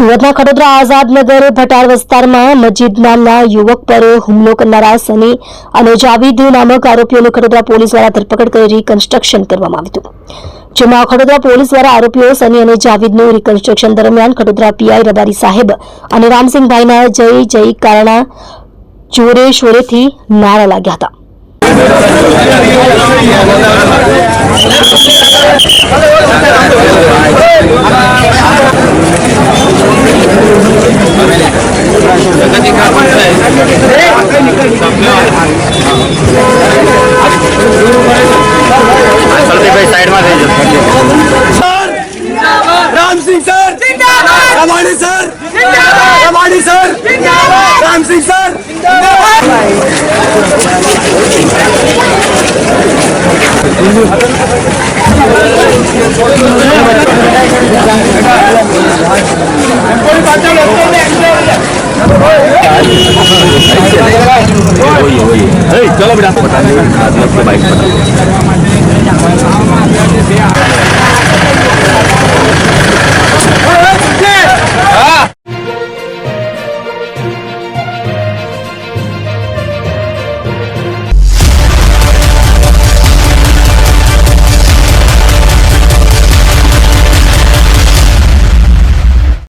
સુરતના ખડોદરા આઝાદનગર ભટાર વિસ્તારમાં મજીદ નામના યુવક પર હુમલો કરનારા સની અને જાવીદ નામક આરોપીઓની ખડોદરા પોલીસ દ્વારા ધરપકડ કરી રિકન્સ્ટ્રક્શન કરવામાં આવ્યું જેમાં ખડોદરા પોલીસ દ્વારા આરોપીઓ સની અને જાવીદનું રિકન્સ્ટ્રક્શન દરમિયાન ખડોદરા પીઆઈ રબારી સાહેબ અને રામસિંહભાઈના જય જય કારણા જોરે શોરેથી નારા લાગ્યા હતા. પ્રદીપભાઈ સાઈડમાં Ramsinh sir Ramani sir Ramani sir Ramsinh sir ચલો બેટા બાઈક